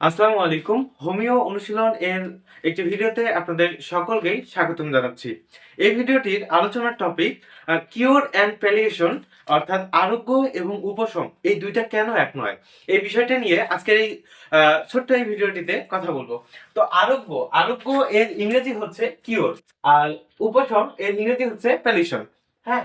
আসসালামু আলাইকুম। হোমিও অনুশীলন এর একটি ভিডিওতে আপনাদের সকলকেই স্বাগতম জানাচ্ছি। এই ভিডিওটির আলোচনার টপিক কিওর অ্যান্ড প্যালিয়েশন অর্থাৎ আরোগ্য এবং উপশম, এই দুইটা কেন এক নয়? এই বিষয়টা নিয়ে আজকের এই ছোট্ট এই ভিডিওটিতে কথা বলব। তো আরোগ্য আরোগ্য এর ইংরেজি হচ্ছে কিওর আর উপশম এর ইংরেজি হচ্ছে প্যালিয়েশন হ্যাঁ?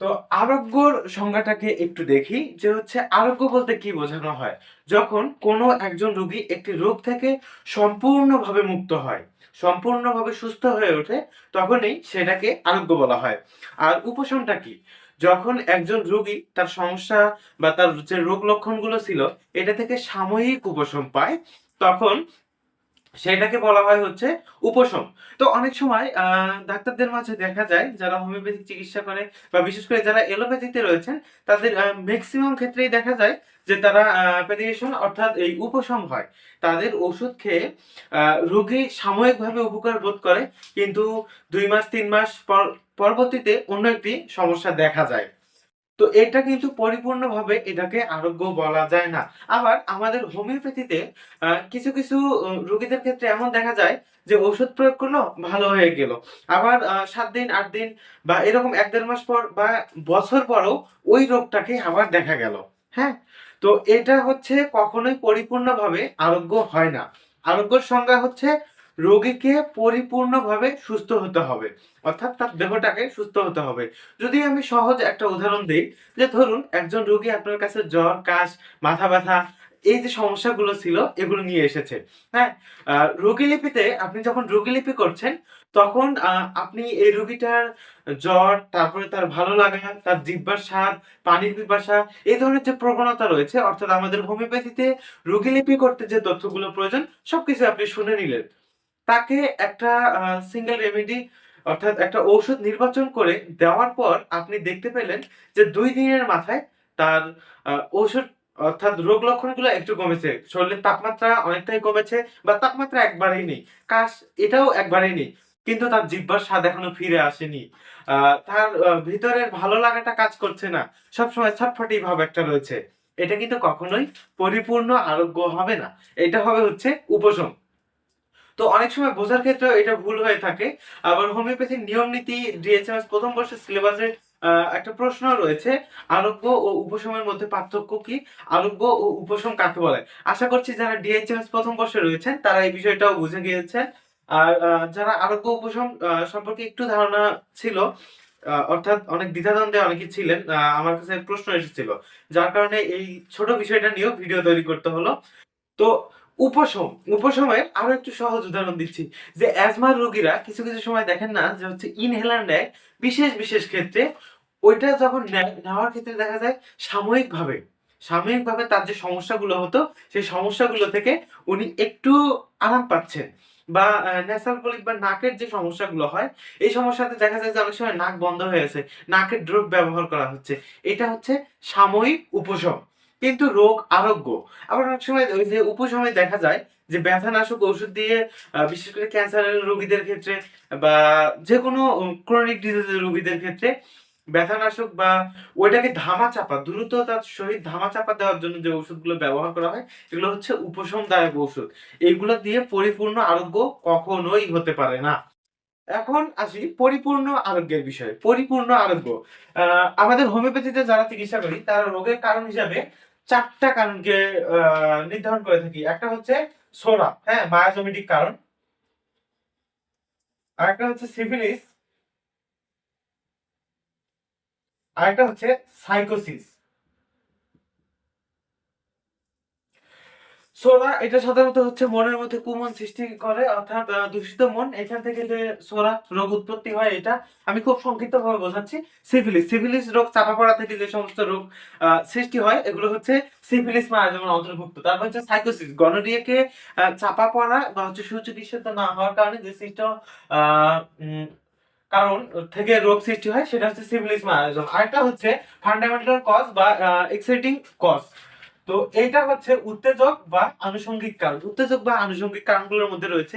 তো আরোগ্যর সংজ্ঞাটাকে একটু দেখি, যে হচ্ছে আরোগ্য বলতে কি বোঝানো হয়? যখন কোনো একজন রোগী একটি রোগ থেকে সম্পূর্ণভাবে মুক্ত হয়, সম্পূর্ণভাবে সুস্থ হয়ে ওঠে, তখনই সেটাকে আরোগ্য বলা হয়। আর উপশমটা কি? যখন একজন রোগী তার সমস্যা বা তার যে রোগ লক্ষণগুলো ছিল, এটা থেকে সাময়িক উপশম পায়, তখন সেটাকে বলা হয় হচ্ছে উপশম। তো অনেক সময় ডাক্তারদের মাঝে দেখা যায় যারা হোমিওপ্যাথিক চিকিৎসা করে বা বিশেষ করে যারা এলোপ্যাথিতে রয়েছেন, তাদের ম্যাক্সিমাম ক্ষেত্রেই দেখা যায় যে তারা প্যালিয়েশন অর্থাৎ এই উপশম হয়। তাদের ওষুধ খেয়ে রোগী সাময়িকভাবে উপকার বোধ করে, কিন্তু দুই মাস, তিন মাস পর, পরবর্তীতে অন্য একটি সমস্যা দেখা যায়। তো এটা কিন্তু পরিপূর্ণভাবে এটাকে আরোগ্য বলা যায় না। আবার আমাদের হোমিওপ্যাথিতে কিছু কিছু রোগীদের ক্ষেত্রে এমন দেখা যায় যে ওষুধ প্রয়োগ করল, ভালো হয়ে গেল। আবার সাত দিন, আট দিন বা এরকম এক দেড় মাস পর বা বছর পরও ওই রোগটাকে আবার দেখা গেল। হ্যাঁ? তো এটা হচ্ছে কখনোই পরিপূর্ণভাবে আরোগ্য হয় না। আরোগ্যর সংজ্ঞা হচ্ছে রোগীকে পরিপূর্ণভাবে সুস্থ হতে হবে। অর্থাৎ তার দেহটাকে সুস্থ হতে হবে। যদি আমি সহজ একটা উদাহরণ দিই, যে ধরুন একজন রোগী আপনার কাছে জ্বর, কাশ, মাথা ব্যথা, এই যে সমস্যাগুলো ছিল, এগুলো নিয়ে এসেছে। হ্যাঁ রোগীলিপিতে আপনি যখন রোগীলিপি করছেন, তখন আপনি এই রোগীটার জ্বর, তারপরে তার ভালো লাগা, তার জিহ্বার স্বাদ, পানির পিপাসা, এই ধরনের যে প্রবণতা রয়েছে, অর্থাৎ আমাদের হোমিওপ্যাথিতে রোগীলিপি করতে যে তথ্যগুলো প্রয়োজন, সবকিছু আপনি শুনে নিলেন। তাকে একটা সিঙ্গেল রেমেডি অর্থাৎ একটা ঔষধ নির্বাচন করে দেওয়ার পর আপনি দেখতে পেলেন যে দুই দিনের মাথায় তার ঔষধ, অর্থাৎ রোগ লক্ষণগুলো একটু কমেছে। শরীরের তাপমাত্রা অনেকটাই কমেছে বা তাপমাত্রা একবারেই নেই। কাশ, এটাও একবারেই নেই। কিন্তু তার জিহ্বার স্বাদ এখনও ফিরে আসেনি। তার ভিতরের ভালো লাগাটা কাজ করছে না। সবসময় ছটফটি ভাব একটা রয়েছে। এটা কিন্তু কখনোই পরিপূর্ণ আরোগ্য হবে না। এটা হবে হচ্ছে উপশম। তো অনেক সময় বোঝার ক্ষেত্রে এটা ভুল হয়ে থাকে। আবার হোমিওপ্যাথির নিয়ম নীতি ডিএচএমএস প্রথম বর্ষের সিলেবাসে একটা প্রশ্ন রয়েছে, আরোগ্য ও উপশমের মধ্যে পার্থক্য কি? আরোগ্য ও উপশম কাকে বলে? আশা করছি যারা ডিএচএমএস প্রথম বর্ষে রয়েছেন, তারা এই বিষয়টাও বুঝে গিয়েছেন। আর যারা আরোগ্য উপশম সম্পর্কে একটু ধারণা ছিল অর্থাৎ অনেক দ্বিধাদ্বন্দ্বে অনেকে ছিলেন আমার কাছে প্রশ্ন এসেছিল। যার কারণে এই ছোট বিষয়টা নিয়েও ভিডিও তৈরি করতে হলো। তো উপশম, উপশমের আরও একটু সহজ উদাহরণ দিচ্ছি। যে অ্যাজমার রোগীরা কিছু কিছু সময় দেখেন না যে হচ্ছে ইনহেলার নেয় বিশেষ বিশেষ ক্ষেত্রে। ওইটা যখন নেওয়ার ক্ষেত্রে দেখা যায় সাময়িকভাবে সাময়িকভাবে তার যে সমস্যাগুলো হতো, সেই সমস্যাগুলো থেকে উনি একটু আরাম পাচ্ছেন বা ন্যাসাল কলিক বা নাকের যে সমস্যাগুলো হয়, এই সমস্যাতে দেখা যায় যে অনেক সময় নাক বন্ধ হয়ে আছে, নাকের ড্রপ ব্যবহার করা হচ্ছে। এটা হচ্ছে সাময়িক উপশম। কিন্তু রোগ আরোগ্য। আবার অনেক সময় ওই যে উপসময়ে দেখা যায় যে ব্যথানাশক ওষুধ দিয়ে বিশেষ করে ক্যান্সারের রোগীদের ক্ষেত্রে বা যে কোনো ক্রনিক ডিজিজের রোগীদের ক্ষেত্রে ব্যথানাশক বা ওইটাকে ধামা চাপা দ্রুত তার সহিত ধামা চাপা দেওয়ার জন্য যে ওষুধগুলো ব্যবহার করা হয়, এগুলো হচ্ছে উপশমদায়ক ওষুধ। এইগুলো দিয়ে পরিপূর্ণ আরোগ্য কখনোই হতে পারে না। এখন আসি পরিপূর্ণ আরোগ্যের বিষয়ে, পরিপূর্ণ আরোগ্য। আমাদের হোমিওপ্যাথিতে যারা চিকিৎসা করি, তারা রোগের কারণ হিসাবে চারটা কারণকে নির্ধারণ করে থাকি। একটা হচ্ছে সোরা হ্যাঁ বায়োজমেটিক কারণ। আরেকটা হচ্ছে সিভিলিস আরেকটা হচ্ছে সাইকোসিস। সোরা, এটা সাধারণত হচ্ছে মনের মধ্যে কুমন সৃষ্টি করে, অর্থাৎ দূষিত মন। এখান থেকে যে সোরা রোগ উৎপত্তি হয়, এটা আমি খুব সংক্ষিপ্ত ভাবে বোঝাচ্ছি। সিফিলিস সিফিলিস রোগ চাপা পড়া থেকে যে সমস্ত রোগ সৃষ্টি হয়, এগুলো হচ্ছে সিফিলিস মারা যেমন অন্তর্ভুক্ত। তারপর হচ্ছে সাইকোসিস, গনোরিয়াকে চাপা পড়া বা হচ্ছে সুচিকিৎসিত না হওয়ার কারণে যে সৃষ্ট কারণ থেকে রোগ সৃষ্টি হয়, সেটা হচ্ছে সিফিলিস মারাজম আরেকটা হচ্ছে ফান্ডামেন্টাল কজ বা এক্সাইটিং কজ তো এইটা হচ্ছে উত্তেজক বা আনুষঙ্গিক কারণ। উত্তেজক বা আনুষঙ্গিক কারণগুলোর মধ্যে রয়েছে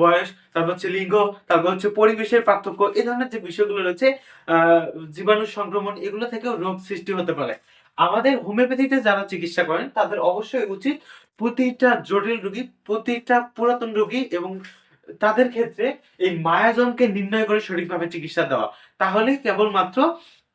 বয়স, তারপর হচ্ছে লিঙ্গ, তারপর হচ্ছে পরিবেশের পার্থক্য, এই ধরনের যে বিষয়গুলো রয়েছে জীবাণু সংক্রমণ, এগুলো থেকেও রোগ সৃষ্টি হতে পারে। আমাদের হোমিওপ্যাথিতে যারা চিকিৎসা করেন, তাদের অবশ্যই উচিত প্রতিটা জটিল রোগী, প্রতিটা পুরাতন রোগী এবং তাদের ক্ষেত্রে এই মায়াজমকে নির্ণয় করে সঠিকভাবে চিকিৎসা দেওয়া। তাহলে কেবলমাত্র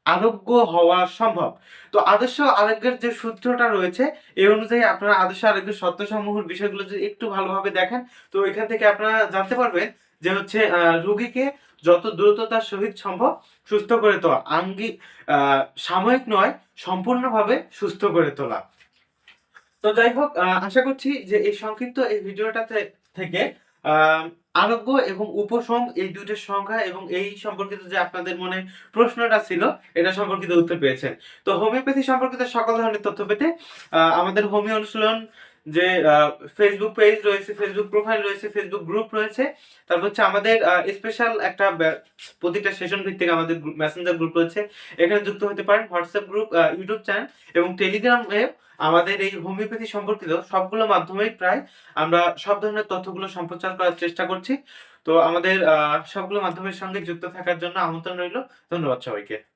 আরোগ্য হওয়া সম্ভব। তো আদর্শ আরোগ্যের যে সূত্রটা রয়েছে, এই অনুযায়ী আপনারা আদর্শ আরোগ্যের সত্যসমূহের বিষয়গুলো যদি একটু ভালোভাবে দেখেন, তো এখান থেকে আপনারা জানতে পারবেন যে হচ্ছে রোগীকে যত দ্রুততার সহিত সম্ভব সুস্থ করে তোলা আঙ্গিক সাময়িক নয়, সম্পূর্ণভাবে সুস্থ করে তোলা। তো যাই হোক আশা করছি যে এই সংক্ষিপ্ত এই ভিডিওটাতে থেকে আরোগ্য এবং উপশম এই দুইটার সংখ্যা এবং এই সম্পর্কিত যে আপনাদের মনে প্রশ্নটা ছিল, এটা সম্পর্কিত উত্তর পেয়েছেন। তো হোমিওপ্যাথি সম্পর্কিত সকল ধরনের তথ্য পেতে আমাদের হোমিও অনুশীলন যে ফেসবুক পেজ রয়েছে ফেসবুক প্রোফাইল রয়েছে ফেসবুক গ্রুপ রয়েছে, তারপর হচ্ছে আমাদের স্পেশাল একটা প্রতিটা সেশন ভিত্তিক আমাদের মেসেঞ্জার গ্রুপ রয়েছে। এখানে যুক্ত হতে পারেন হোয়াটসঅ্যাপ গ্রুপ ইউটিউব চ্যানেল এবং টেলিগ্রামে আমাদের এই হোমিওপ্যাথি সম্পর্কিত সবগুলো মাধ্যমেই প্রায় আমরা সব ধরনের তথ্যগুলো সম্প্রচার করার চেষ্টা করছি। তো আমাদের সবগুলো মাধ্যমের সঙ্গে যুক্ত থাকার জন্য আমন্ত্রণ রইল। ধন্যবাদ সবাইকে।